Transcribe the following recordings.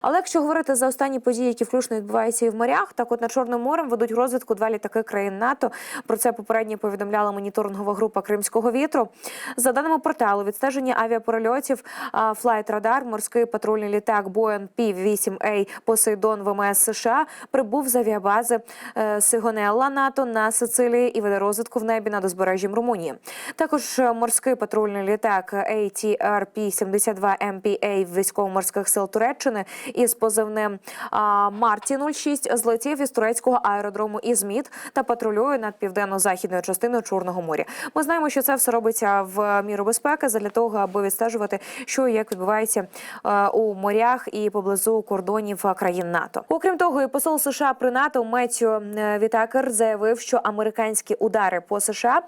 Але якщо говорити за останні події, які включно відбуваються і в морях, так от над Чорним морем ведуть розвідку два літаки країн НАТО. Про це попередньо повідомляла моніторингова група Кримського вітру. За даними порталу, відстеження авіаперельотів Flight Radar, морський патрульний літак Boeing P-8A Посейдон ВМС США прибув з авіабази е, Сигонелла НАТО на Сицилії і веде розвідку в небі над узбережжям Румунії. Також е, морський патрульний літак ATRP-72 MPA військово-морських сил Туреччини із позивним Марті 06 злетів із турецького аеродрому Ізміт та патрулює над південно-західною частиною Чорного моря. Ми знаємо, що це все робиться в міру безпеки для того, аби відстежувати, що і як відбувається е, у морях і поблизу кордонів е, країн НАТО. Окрім того, і посол США при НАТО Меттю е, Вітакер заявив, що американські удари по США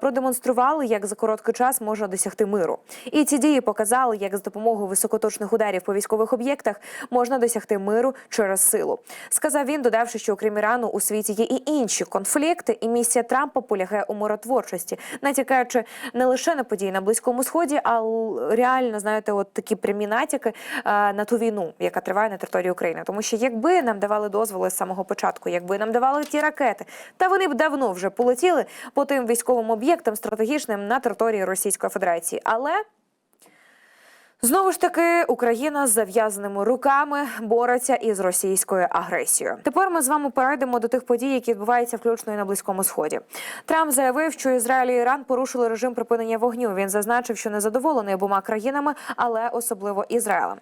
продемонстрували, як за короткий час можна досягти миру. І ці дії показали, як з допомогою високоточних ударів по військових об'єктах можна досягти миру через силу. Сказав він, додавши, що окрім Ірану у світі є і інші конфлікти, і місія Трампа полягає у миротворчості, натякаючи не лише на події на близькому сході, а реально знаєте, от такі прямі натяки е, на ту війну, яка триває на території України. Тому що якби нам давали дозволи з самого початку, якби нам давали ті ракети, та вони б давно вже полетіли по тим військовим об'єктам стратегічним на території Російської Федерації. Але Знову ж таки, Україна з зав'язаними руками бореться із російською агресією. Тепер ми з вами перейдемо до тих подій, які відбуваються включно і на близькому сході. Трамп заявив, що Ізраїль і Іран порушили режим припинення вогню. Він зазначив, що не задоволений обома країнами, але особливо Ізраїлем.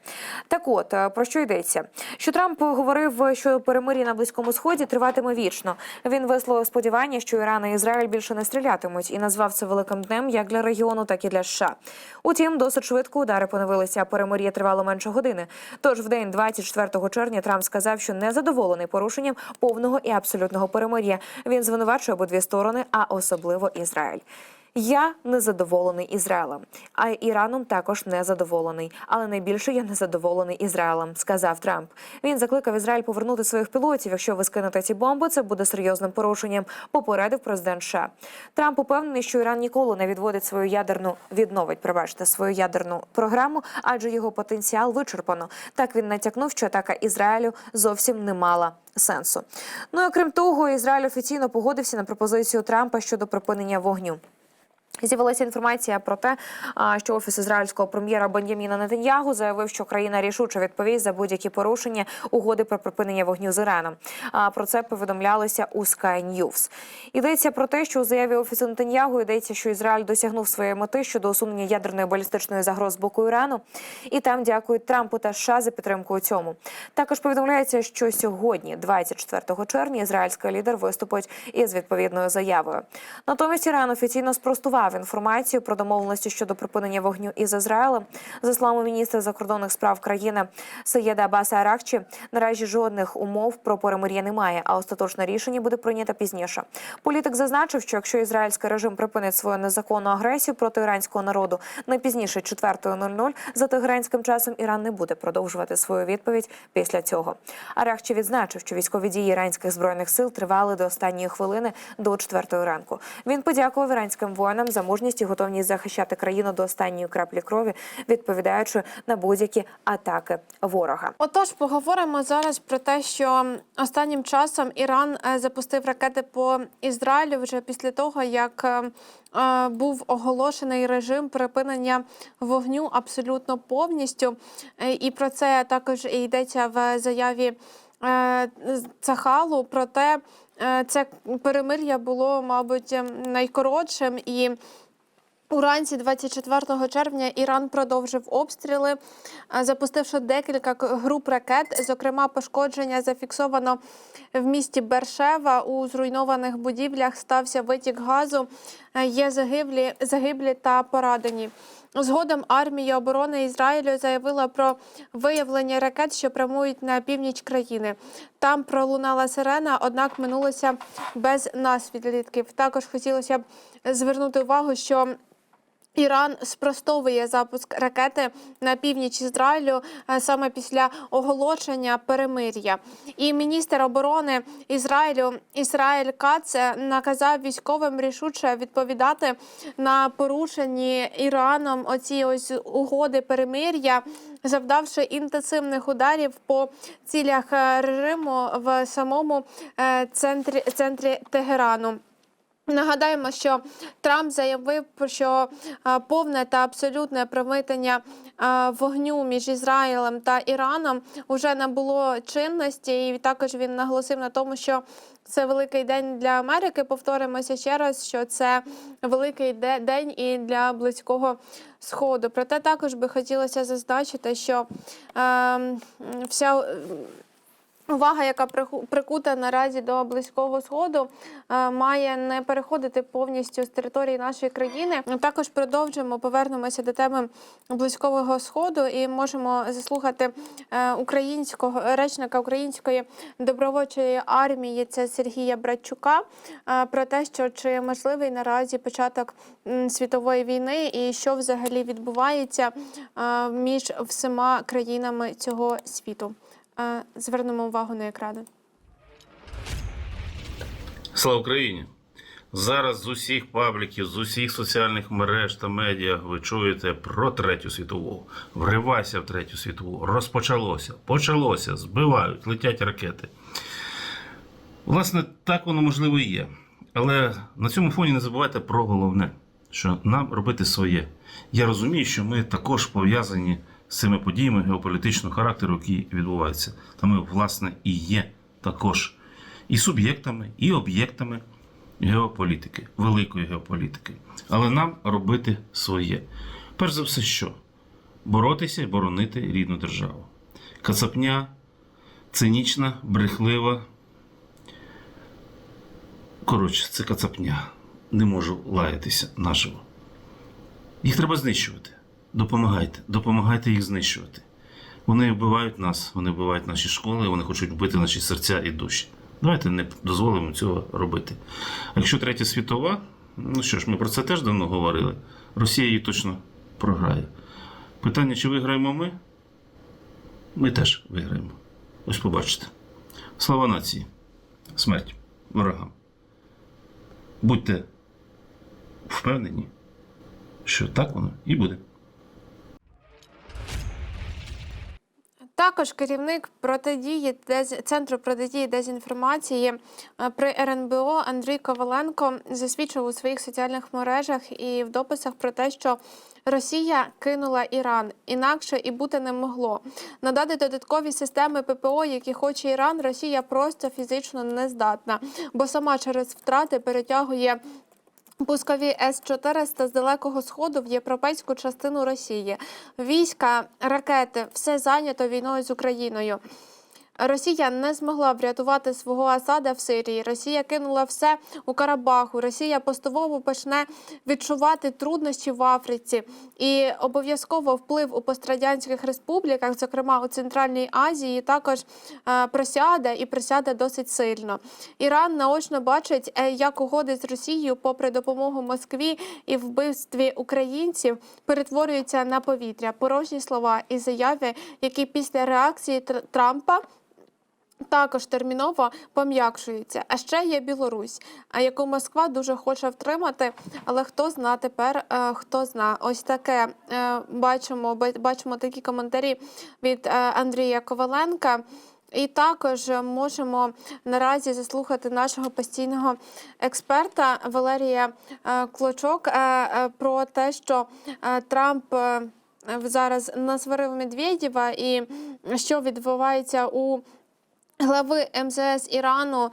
Так, от е, про що йдеться? Що Трамп говорив, що перемир'я на близькому сході триватиме вічно. Він висловив сподівання, що Іран і Ізраїль більше не стрілятимуть, і назвав це великим днем як для регіону, так і для США. Утім, досить швидко удари поновилися. А Перемир'я тривало менше години. Тож в день 24 червня Трамп сказав, що не задоволений порушенням повного і абсолютного перемир'я. Він звинувачує обидві сторони, а особливо Ізраїль. Я незадоволений Ізраїлем, а Іраном також незадоволений. Але найбільше я незадоволений Ізраїлем, сказав Трамп. Він закликав Ізраїль повернути своїх пілотів. Якщо ви скинете ці бомби, це буде серйозним порушенням. Попередив президент США. Трамп упевнений, що Іран ніколи не відводить свою ядерну відновить, пробачте, свою ядерну програму, адже його потенціал вичерпано. Так він натякнув, що атака Ізраїлю зовсім не мала. Сенсу. Ну окрім того, Ізраїль офіційно погодився на пропозицію Трампа щодо припинення вогню. З'явилася інформація про те, що офіс ізраїльського прем'єра Бен'яміна Нетаньягу заявив, що країна рішуче відповість за будь-які порушення угоди про припинення вогню з Іраном. Про це повідомлялося у Sky News. Йдеться про те, що у заяві офісу Нетаньягу йдеться, що Ізраїль досягнув своєї мети щодо усунення ядерної балістичної загроз з боку Ірану, і там дякують Трампу та США за підтримку у цьому. Також повідомляється, що сьогодні, 24 червня, ізраїльський лідер виступить із відповідною заявою. Натомість Іран офіційно спростував інформацію про домовленості щодо припинення вогню із Ізраїлем. За словами міністра закордонних справ країни Саєда Абаса Аракчі, наразі жодних умов про перемир'я немає, а остаточне рішення буде прийнято пізніше. Політик зазначив, що якщо ізраїльський режим припинить свою незаконну агресію проти іранського народу не пізніше 4.00 за тегеранським часом, Іран не буде продовжувати свою відповідь після цього. Аракчі відзначив, що військові дії іранських збройних сил тривали до останньої хвилини до 4 ранку. Він подякував іранським воїнам за мужність і готовність захищати країну до останньої краплі крові, відповідаючи на будь-які атаки ворога. Отож, поговоримо зараз про те, що останнім часом Іран е, запустив ракети по Ізраїлю вже після того, як е, е, був оголошений режим припинення вогню абсолютно повністю. І про це також йдеться в заяві Цахалу. Проте е, це перемир'я було, мабуть, ем, найкоротшим і. Уранці 24 червня Іран продовжив обстріли, е, запустивши декілька груп ракет. Зокрема, пошкодження зафіксовано в місті Бершева. У зруйнованих будівлях стався витік газу. Е, Є загиблі, загиблі та поранені. Згодом армія оборони Ізраїлю заявила про виявлення ракет, що прямують на північ країни. Там пролунала сирена, однак минулося без наслідків. Також хотілося б звернути увагу, що Іран спростовує запуск ракети на північ Ізраїлю е, саме після оголошення перемир'я. І міністр оборони Ізраїлю Ісраїль Кац е, наказав військовим рішуче відповідати на порушені Іраном оці ось угоди перемир'я, завдавши інтенсивних ударів по цілях е, режиму в самому центрі, центрі Тегерану. Нагадаємо, що Трамп заявив, що повне та абсолютне примитання е, вогню між Ізраїлем та Іраном вже набуло чинності, і також він наголосив на тому, що це великий день для Америки. Повторимося ще раз, що це великий день і для близького сходу. Проте також би хотілося зазначити, що е, вся. Увага, яка прикута наразі до близького сходу, е, має не переходити повністю з території нашої країни. Також продовжимо повернемося до теми близького сходу і можемо заслухати е, українського речника української добровольчої армії. Це Сергія Братчука е, про те, що чи можливий наразі початок світової війни і що взагалі відбувається між всіма країнами цього світу. Звернемо увагу на екрани. Слава Україні! Зараз з усіх пабліків, з усіх соціальних мереж та медіа ви чуєте про третю світову. Вривайся в третю світову. Розпочалося, почалося, збивають, летять ракети. Власне, так воно можливо і є. Але на цьому фоні не забувайте про головне, що нам робити своє. Я розумію, що ми також пов'язані з цими подіями геополітичного характеру, які відбуваються. Та ми, власне, і є також і суб'єктами, і об'єктами геополітики, великої геополітики. Але нам робити своє. Перш за все, що? Боротися і боронити рідну державу. Кацапня, цинічна, брехлива. Коротше, це кацапня. Не можу лаятися наживо. Їх треба знищувати. Допомагайте, допомагайте їх знищувати. Вони вбивають нас, вони вбивають наші школи, вони хочуть вбити наші серця і душі. Давайте не дозволимо цього робити. А якщо третя світова, ну що ж, ми про це теж давно говорили. Росія її точно програє. Питання, чи виграємо ми? Ми теж виграємо. Ось побачите. Слава нації, смерть ворогам. Будьте впевнені, що так воно і буде. Також керівник протидії центру протидії дезінформації е, при РНБО Андрій Коваленко засвідчив у своїх соціальних мережах і в дописах про те, що Росія кинула Іран інакше і бути не могло. Надати додаткові системи ППО, які хоче Іран, Росія просто фізично не здатна, бо сама через втрати перетягує Пускові С-400 з далекого сходу в європейську частину Росії. Війська, ракети все зайнято війною з Україною. Росія не змогла врятувати свого Асада в Сирії. Росія кинула все у Карабаху. Росія поступово почне відчувати труднощі в Африці і обов'язково вплив у пострадянських республіках, зокрема у Центральній Азії, також е, просяде і просяде досить сильно. Іран наочно бачить, е, як угоди з Росією, попри допомогу Москві і вбивстві українців, перетворюються на повітря, порожні слова і заяви, які після реакції Трампа. Також терміново пом'якшуються. А ще є Білорусь, яку Москва дуже хоче втримати. Але хто зна тепер, е, хто зна, ось таке е, бачимо. ба- Бачимо такі коментарі від е, Андрія Коваленка. І також можемо наразі заслухати нашого постійного експерта Валерія Клочок про те, що Трамп зараз насварив Медведєва і що відбувається у глави МЗС Ірану е,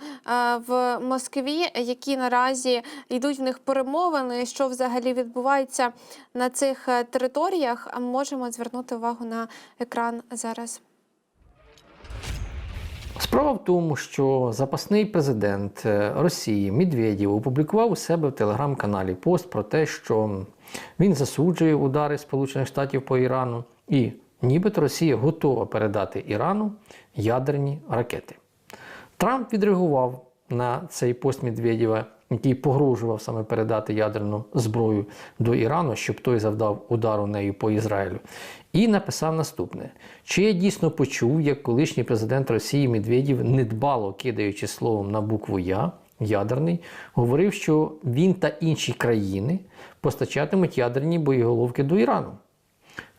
в Москві, які наразі йдуть в них перемовини, що взагалі відбувається на цих е, територіях. Можемо звернути увагу на екран зараз. Справа в тому, що запасний президент е, Росії Медведєв опублікував у себе в телеграм-каналі пост про те, що він засуджує удари Сполучених Штатів по Ірану, і нібито Росія готова передати Ірану ядерні ракети. Трамп відреагував на цей пост Медведєва який погрожував саме передати ядерну зброю до Ірану, щоб той завдав удару нею по Ізраїлю. І написав наступне: чи я дійсно почув, як колишній президент Росії Медведєв, недбало кидаючи словом на букву Я, ядерний, говорив, що він та інші країни постачатимуть ядерні боєголовки до Ірану.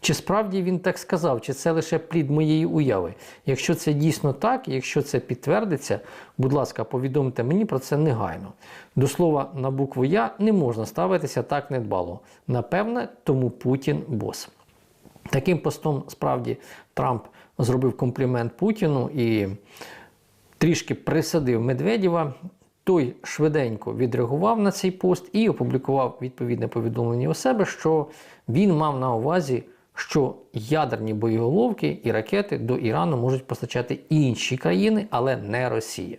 Чи справді він так сказав, чи це лише плід моєї уяви? Якщо це дійсно так, якщо це підтвердиться, будь ласка, повідомте мені про це негайно. До слова, на букву Я не можна ставитися так недбало. Напевне, тому Путін бос. Таким постом справді Трамп зробив комплімент Путіну і трішки присадив Медведєва. Той швиденько відреагував на цей пост і опублікував відповідне повідомлення у себе, що він мав на увазі, що ядерні боєголовки і ракети до Ірану можуть постачати інші країни, але не Росія.